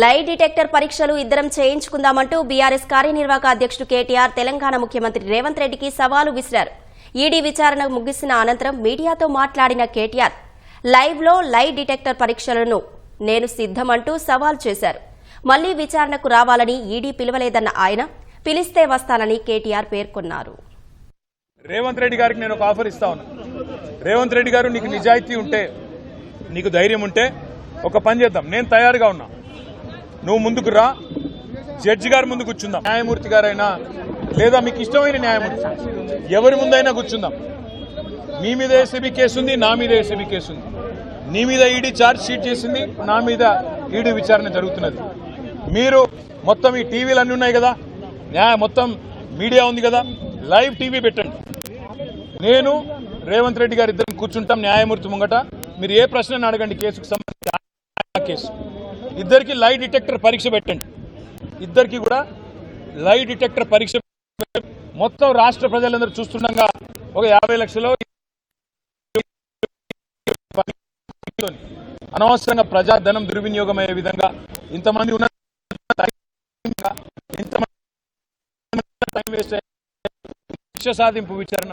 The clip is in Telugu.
లై డిటెక్టర్ పరీక్షలు ఇద్దరం చేయించుకుందామంటూ బీఆర్ఎస్ కార్యనిర్వాహక అధ్యక్షుడు కేటీఆర్ తెలంగాణ ముఖ్యమంత్రి రేవంత్ రెడ్డికి సవాలు విసిరారు. ఈడీ విచారణ ముగిసిన అనంతరం మీడియాతో మాట్లాడిన కేటీఆర్ లైవ్లో లై డిటెక్టర్ పరీక్షలను నేను సిద్ధమంటూ సవాల్ చేశారు. మళ్ళీ విచారణకు రావాలని ఈడీ పిలవలేదన్న ఆయన పిలిస్తే వస్తానని కేటీఆర్ పేర్కొన్నారు. రేవంత్ రెడ్డి గారికి నేను ఒక ఆఫర్ ఇస్తా ఉన్నా. రేవంత్ రెడ్డి గారు నీకు నిజాయితీ ఉంటే నీకు ధైర్యం ఉంటే ఒక పని చేద్దాం. నేను తయారుగా ఉన్నా. నువ్వు ముందుకు రా. జడ్జి గారి ముందు కూర్చుందాం. న్యాయమూర్తి గారైనా లేదా మీకు ఇష్టమైన న్యాయమూర్తి ఎవరి ముందైనా కూర్చుందాం. మీ మీద ఏసీబీ కేసు ఉంది నా మీద ఏసీబీ కేసు ఉంది. నీ మీద ఈడీ ఛార్జ్ షీట్ చేసింది నా మీద ఈడీ విచారణ జరుగుతున్నది. మీరు మొత్తం ఈ టీవీలు అన్నీ ఉన్నాయి కదా? న్యాయ మొత్తం మీడియా ఉంది కదా? లైవ్ టీవీ పెట్టండి. నేను రేవంత్ రెడ్డి గారు ఇద్దరం కూర్చుంటాం న్యాయమూర్తి ముంగట. మీరు ఏ ప్రశ్న అడగండి కేసుకు సంబంధించి కేసు. ఇద్దరికి లై డిటెక్టర్ పరీక్ష పెట్టండి ఇద్దరికి కూడా లై డిటెక్టర్ పరీక్ష పెట్టండి. మొత్తం రాష్ట్ర ప్రజలందరూ చూస్తుండగా ఒక యాభై లక్షలు అనవసరంగా ప్రజాధనం దుర్వినియోగం అయ్యే విధంగా ఇంతమంది ఉన్న ఇంతమంది టైం వేస్ట్ శిక్ష సాధింపు విచారణ